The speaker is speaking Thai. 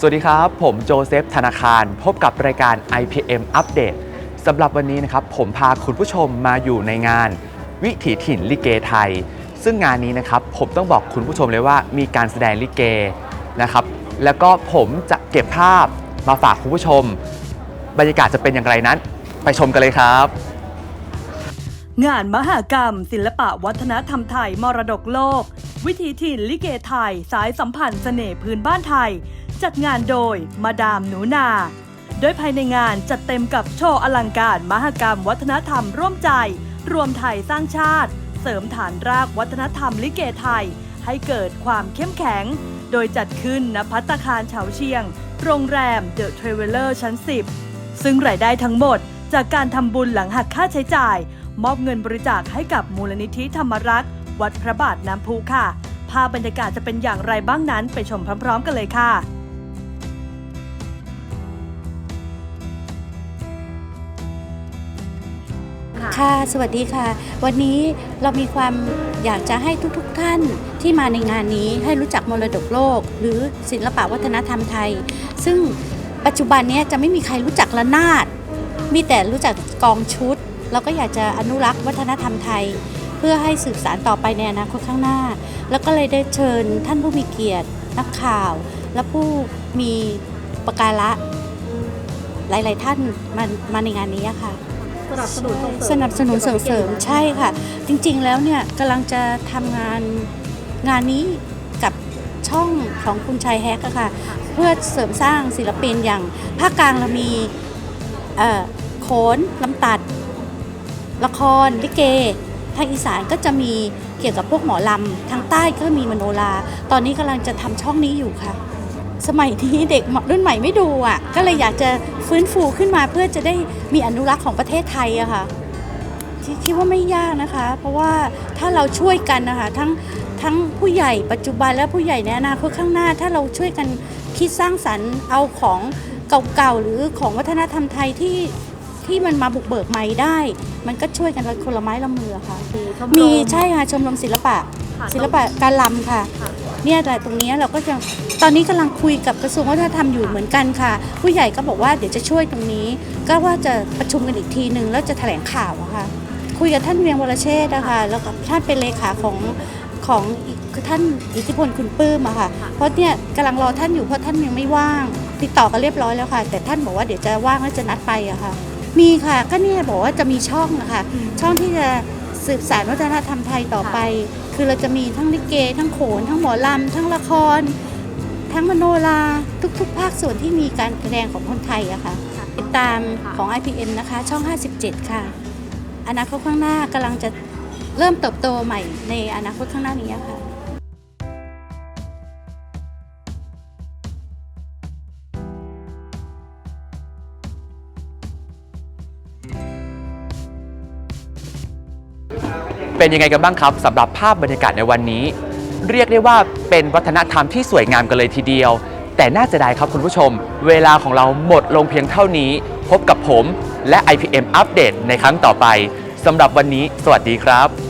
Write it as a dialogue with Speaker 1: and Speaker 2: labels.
Speaker 1: สวัสดีครับ ผมโจเซฟธนาคาร พบกับรายการ IPM อัปเดตสำหรับวันนี้นะครับ ผมพาคุณผู้ชมมาอยู่ในงาน วิถีถิ่นลิเกไทย ซึ่งงานนี้นะครับ ผมต้องบอกคุณผู้ชมเลยว่ามีการแสดงลิเกนะครับ แล้วก็ผมจะเก็บภาพมาฝากคุณผู้ชม บรรยากาศจะเป็นอย่างไรนั้น ไปชมกันเลยครับ
Speaker 2: งานมหากรรม ศิลปะวัฒนธรรมไทยมรดกโลก วิถีถิ่นลิเกไทย สายสัมพันธ์เสน่ห์พื้นบ้านไทย จัดงานโดยมาดามหนูนา โดยภายในงานจัดเต็มกับโชว์อลังการมหกรรมวัฒนธรรมร่วมใจ รวมไทยสร้างชาติ เสริมฐานรากวัฒนธรรมลิเกไทย ให้เกิดความเข้มแข็ง โดยจัดขึ้นณพัตตาคารเฉาเชียง โรงแรมเดอะเทรเวลเลอร์ชั้น 10 ซึ่งรายได้ทั้งหมดจากการทำบุญหลังหักค่าใช้จ่าย มอบเงินบริจาคให้กับมูลนิธิธรรมรักษ์วัดพระบาทน้ำพุค่ะ ภาพบรรยากาศจะเป็นอย่างไรบ้างนั้นไปชมพร้อม ๆ กันเลยค่ะ
Speaker 3: ค่ะ สวัสดีค่ะ วันนี้เรามีความอยากจะให้ทุกๆทท่านที่มาในงานนี้ให้รู้จักมรดกโลก หรือศิลปะวัฒนธรรมไทย ซึ่งปัจจุบันนี้จะไม่มีใครรู้จักระนาด มีแต่รู้จักกองชุด เราก็อยากจะอนุรักษ์วัฒนธรรมไทย เพื่อให้สืบสานต่อไปในอนาคตข้างหน้า แล้วก็เลยได้เชิญท่านผู้มีเกียรติ นักข่าว และผู้มีประการะหลาย ๆ ท่านมามาในงานนี้ค่ะ
Speaker 4: สนับสนุนส่งเสริม
Speaker 3: สนับสนุนส่งเสริมใช่ค่ะ จริงๆแล้วเนี่ยกำลังจะทำงานงานนี้กับช่องของคุณชายแฮกอะค่ะ เพื่อเสริมสร้างศิลปินอย่างภาคกลางเรามีเอ่อโขนลำตัด ละครลิเกทางอีสานก็จะมีเกี่ยวกับพวกหมอลำทางใต้ก็มีมโนราตอนนี้กำลังจะทำช่องนี้อยู่ค่ะ สมัยนี้เด็กรุ่นใหม่ไม่ดูอะ ก็เลยอยากจะฟื้นฟูขึ้นมาเพื่อจะได้มีอนุรักษ์ของประเทศไทยอะค่ะคิดคิดว่าไม่ยากนะคะ เพราะว่าถ้าเราช่วยกันนะคะทั้งทั้งผู้ใหญ่ปัจจุบันและผู้ใหญ่ในอนาคตข้างหน้า ถ้าเราช่วยกันคิดสร้างสรรค์เอาของเก่าๆหรือของวัฒนธรรมไทยที่ที่มันมาบุกเบิกใหม่ได้ มันก็ช่วยกันคนละไม้ละมือค่ะ
Speaker 4: มีชมร
Speaker 3: มีใช่ค่ะชมรมศิลปะ
Speaker 4: ค่ะ
Speaker 3: ศิลปะการลำค่ะ
Speaker 4: ค่ะ
Speaker 3: เนี่ยแต่ตรงเนี้ยเราก็จะ ตอนนี้กำลังคุยกับกระทรวงวัฒนธรรมอยู่เหมือนกันค่ะ ผู้ใหญ่ก็บอกว่าเดี๋ยวจะช่วยตรงนี้ ก็ว่าจะประชุมกันอีกทีหนึ่งแล้วจะแถลงข่าวอะค่ะ คุยกับท่านเวียงวรเชษฐ์นะคะแล้วก็ท่านเป็นเลขาของของท่านอิทธิพลคุณปื้มอะค่ะ เพราะเนี่ยกำลังรอท่านอยู่เพราะท่านยังไม่ว่าง ติดต่อกันเรียบร้อยแล้วค่ะ แต่ท่านบอกว่าเดี๋ยวจะว่างแล้วจะนัดไปอะค่ะ มีค่ะก็เนี่ยบอกว่าจะมีช่องนะคะช่องที่จะสืบสานวัฒนธรรมไทยต่อไป คือเราจะมีทั้งลิเก ทั้งโขน ทั้งหมอลำทั้งละคร ทั้งมโนราทุกๆ ภาคส่วนที่มีการแสดงของคนไทยอะค่ะ ติดตามของ IPM นะคะ ช่อง 57 ค่ะ อนาคตข้างหน้ากำลังจะเริ่มเติบโตใหม่ในอนาคตข้างหน้านี้ค่ะ
Speaker 1: เป็นยังไงกันบ้างครับสำหรับภาพบรรยากาศในวันนี้ เรียกได้ว่าเป็นวัฒนธรรมที่สวยงามกันเลยทีเดียว แต่น่าจะได้ครับคุณผู้ชม เวลาของเราหมดลงเพียงเท่านี้ พบกับผมและ IPM อัปเดตในครั้งต่อไปสำหรับวันนี้ สวัสดีครับ